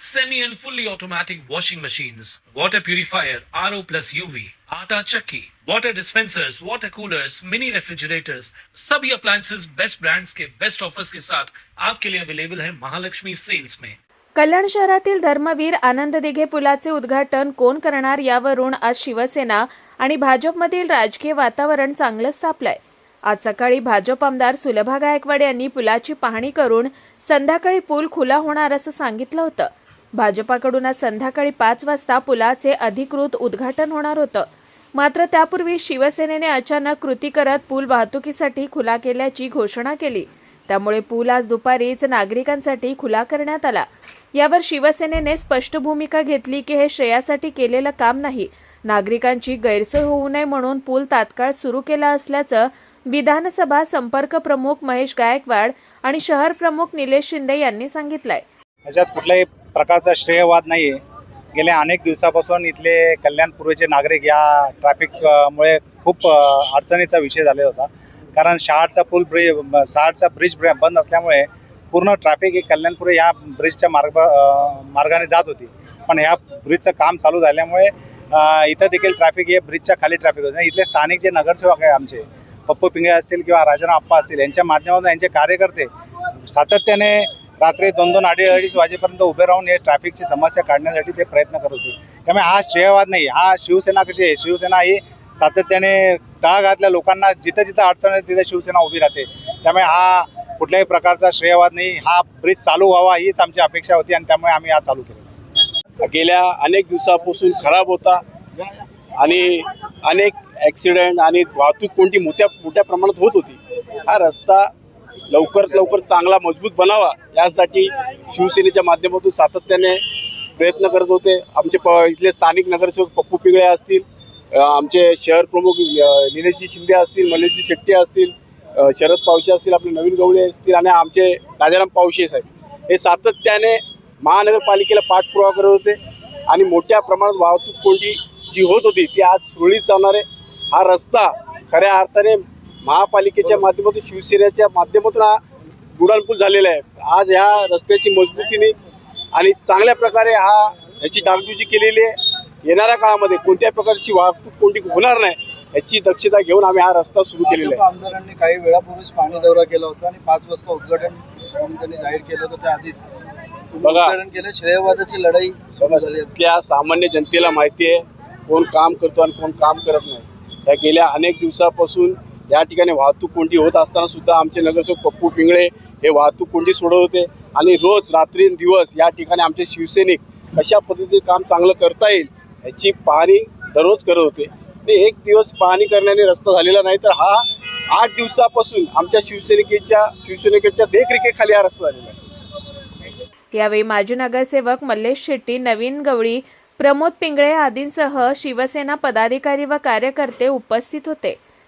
semi and fully automatic washing machines, water purifier, RO plus UV, आटा चक्की, water dispensers, water coolers, mini refrigerators, सभी appliances best brands के best offers के साथ आपके लिए अवेलेबल है महालक्ष्मी सेल्स में कल्याण शहरातील धर्मवीर आनंद दिघे पुलाचे उद्घाटन कोण करणार यावरून आज शिवसेना आणि भाजपमधील राजकीय वातावरण चांगलं स्थापलंय. आज सकाळी भाजप आमदार सुलभा गायकवाड यांनी पुलाची पाहणी करून संध्याकाळी पूल खुला होणार असं सांगितलं होतं. भाजपाकडून आज संध्याकाळी पाच वाजता पुलाचे अधिकृत उद्घाटन होणार होतं. मात्र त्यापूर्वी शिवसेनेने अचानक कृती करत पूल वाहतुकीसाठी खुला केल्याची घोषणा केली. त्यामुळे पूल आज दुपारीच नागरिकांसाठी खुला करण्यात आला. यावर शिवसेनेने स्पष्ट भूमिका घेतली की हे श्रेयासाठी केलेलं काम नाही. नागरिकांची गैरसोय होऊ नये म्हणून पूल तात्काळ सुरू केला असल्याचं विधानसभा संपर्क प्रमुख महेश गायकवाड आणि शहर प्रमुख निलेश शिंदे यांनी सांगितलंय. याच्यात प्रकारचा श्रेयवाद नाही आहे गेल्या अनेक दिवसापासून इथले कल्याणपूर्वेचे नागरिक या ट्रॅफिकमुळे खूप अडचणीचा विषय झालेला होता. कारण शहाडचा पूल ब्रिज शहाडचा ब्रिज ब्र- बंद असल्यामुळे पूर्ण ट्रॅफिक ही कल्याणपुरे या ब्रिजच्या मार्ग मार्गाने जात होती. पण ह्या ब्रिजचं काम चालू झाल्यामुळे इथं देखील ट्रॅफिक हे ब्रिजच्या खाली ट्रॅफिक होते. इथले स्थानिक जे नगरसेवक आहे आमचे पप्पू पिंगळे असतील किंवा राजाराम आप्पा असतील यांच्या माध्यमातून यांचे कार्यकर्ते सातत्याने रात्री दोन दोन अडीच अडीच वाजेपर्यंत उभे राहून हे ट्रॅफिकची समस्या काढण्यासाठी ते प्रयत्न करत होते. त्यामुळे हा श्रेयवाद नाही. हा शिवसेना कशी आहे? शिवसेना ही सातत्याने तळागाळातल्या लोकांना जिथं जिथं अडचण आहे तिथे शिवसेना उभी राहते. त्यामुळे हा कुठल्याही प्रकारचा श्रेयवाद नाही. हा ब्रिज चालू व्हावा हीच आमची अपेक्षा होती आणि त्यामुळे आम्ही हा चालू केला. गेल्या अनेक दिवसापासून खराब होता आणि अनेक ॲक्सिडेंट आणि वाहतूक कोणती मोठ्या मोठ्या प्रमाणात होत होती. हा रस्ता लवकरात लवकर चांगला मजबूत बनावा. यासाठी शिवसेनेच्या माध्यमातून सातत्याने प्रयत्न करत होते. आमचे प इथले स्थानिक नगरसेवक पप्पू पिगळे असतील आमचे शहर प्रमुख निलेशजी शिंदे असतील मलेशजी शेट्टी असतील शरद पावशे असतील आपले नवीन गवळे असतील आणि आमचे राजाराम पावशे साहेब. हे सातत्याने महानगरपालिकेला पाठपुरावा करत होते आणि मोठ्या प्रमाणात वाहतूक कोंडी जी होत होती ती आज सुरळीत जाणारे आहे. हा रस्ता खऱ्या अर्थाने महापालिकेच्या माध्यमातून शिवसेनेच्या माध्यमातून हा बुडाणपूल झालेला आहे. आज ह्या रस्त्याची मजबूतीने आणि चांगल्या प्रकारे हा ह्याची डागडुजी केलेली आहे. येणाऱ्या काळामध्ये कोणत्याही प्रकारची वाहतूक कोंडी होणार नाही याची दक्षता घेऊन आम्ही हा रस्ता सुरू केलेला आहे. आमदारांनी काही वेळापूर्वीच पाणी दौरा केला होता आणि पाच वाजता उद्घाटन त्यांनी जाहीर केलं होतं त्या आधी तुम्ही बघा. केलं श्रेयवादाची लढाई. त्या सामान्य जनतेला माहिती आहे कोण काम करतो आणि कोण काम करत नाही. या गेल्या अनेक दिवसापासून या ठिकाणी वाहतूक कोंडी होत असताना सुद्धा आमचे नगरसेवक पप्पू पिंगळे हे वाहतूक कोंडी सोडत होते. आणि रोज रात्री दिवस या ठिकाणी आमचे शिवसैनिक कशा पद्धतीने काम चांगलं करता येईल याची पाहणी दररोज करत होते. आणि एक दिवस पाहणी करण्याने रस्ता झालेला नाही तर हा आठ दिवसापासून आमच्या शिवसैनिकेच्या शिवसैनिकेच्या देखरेखीखाली हा रस्ता झालेला आहे. यावेळी माजी नगरसेवक मल्लेश शेट्टी नवीन गवळी प्रमोद पिंगळे आदींसह शिवसेना पदाधिकारी व कार्यकर्ते उपस्थित होते.